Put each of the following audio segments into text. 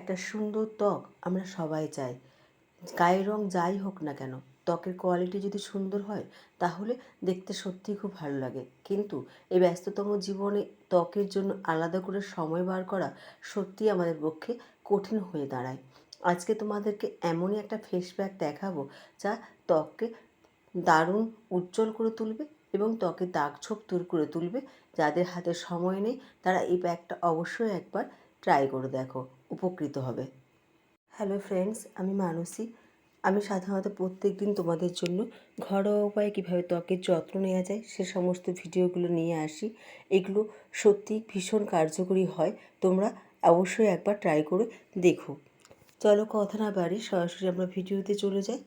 একটা সুন্দর ত্বক আমরা সবাই চাই। গায়ের রং যাই হোক না কেন, ত্বকের কোয়ালিটি যদি সুন্দর হয়, তাহলে দেখতে সত্যিই খুব ভালো লাগে। কিন্তু এই ব্যস্ততম জীবনে ত্বকের জন্য আলাদা করে সময় বার করা সত্যিই আমাদের পক্ষে কঠিন হয়ে দাঁড়ায়। আজকে তোমাদেরকে এমনই একটা ফেস প্যাক দেখাবো, যা ত্বককে দারুণ উজ্জ্বল করে তুলবে এবং ত্বকে দাগ ছোপ দূর করে তুলবে। যাদের হাতে সময় নেই, তারা এই প্যাকটা অবশ্যই একবার ট্রাই করে দেখো। উপকৃত হবে। হ্যালো ফ্রেন্ডস আমি মানসী। আমি সাধারণত প্রত্যেক দিন তোমাদের জন্য ঘরোয়া উপায়ে কীভাবে ত্বকের যত্ন নেওয়া যায় সে সমস্ত ভিডিওগুলো নিয়ে আসি। এগুলো সত্যি ভীষণ কার্যকরী হয়। তোমরা অবশ্যই একবার ট্রাই করে দেখো। চলো কথা না বাড়ি, সরাসরি আমরা ভিডিওতে চলে যাই।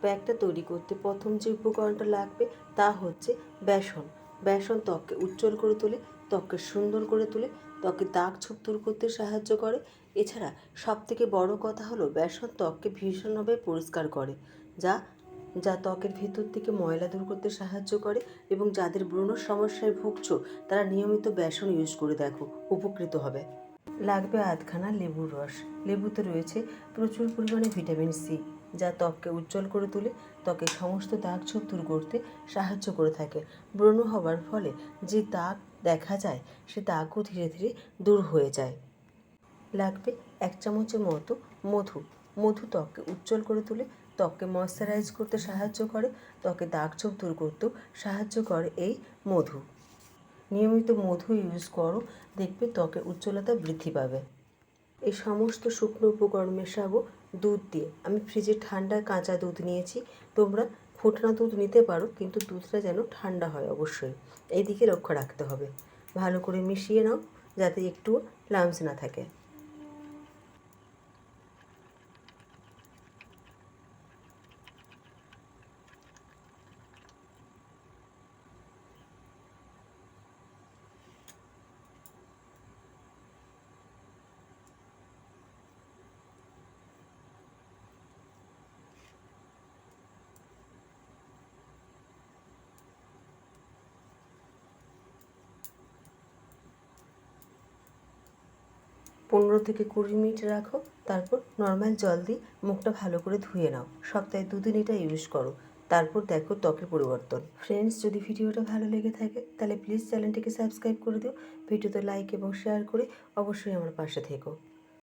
প্যাকটা তৈরি করতে প্রথম যে উপকরণটা লাগবে তা হচ্ছে বেসন। বেসন ত্বককে উজ্জ্বল করে তোলে, ত্বককে সুন্দর করে তোলে ত্বকে দাগ ছোপ দূর করতে সাহায্য করে। এছাড়া সব থেকে বড় কথা হলো বেসন ত্বককে ভীষণভাবে পরিষ্কার করে, যা যা ত্বকের ভেতর থেকে ময়লা দূর করতে সাহায্য করে এবং যাদের ব্রণ সমস্যায় ভুগছো, তারা নিয়মিত বেসন ইউজ করে দেখো, উপকৃত হবে। লাগবে আধখানা লেবুর রস। লেবুতে রয়েছে প্রচুর পরিমাণে ভিটামিন সি যা ত্বককে উজ্জ্বল করে তোলে, ত্বকের সমস্ত দাগ ছোপ দূর করতে সাহায্য করে থাকে। ব্রণ হওয়ার ফলে যে দাগ দেখা যায় সে দাগও ধীরে ধীরে দূর হয়ে যায়। লাগবে এক চামচের মতো মধু। মধু ত্বককে উজ্জ্বল করে তোলে, ত্বককে ময়শ্চারাইজ করতে সাহায্য করে, ত্বকে দাগ ছোপ দূর করতেও সাহায্য করে এই মধু। নিয়মিত মধু ইউজ করো, দেখবে ত্বকের উজ্জ্বলতা বৃদ্ধি পাবে। এই সমস্ত শুকনো উপকরণ মেশাবো দুধ দিয়ে। আমি ফ্রিজে ঠান্ডা কাঁচা দুধ নিয়েছি, তোমরা ফুটনা দুধ নিতে পারো, কিন্তু দুধটা যেন ঠান্ডা হয় অবশ্যই। এই দিকে লক্ষ্য রাখতে হবে। ভালো করে মিশিয়ে নাও, যাতে একটু লামস না থাকে। পনেরো থেকে কুড়ি মিনিট রাখো, তারপর নর্মাল জল দিয়ে মুখটা ভালো করে ধুয়ে নাও। সপ্তাহে দুদিন এটা ইউজ করো। তারপর দেখো ত্বকের পরিবর্তন। ফ্রেন্ডস যদি ভিডিওটা ভালো লেগে থাকে, তাহলে প্লিজ চ্যানেলটিকে সাবস্ক্রাইব করে দিও। ভিডিওতে লাইক এবং শেয়ার করে অবশ্যই আমার পাশে থেকো।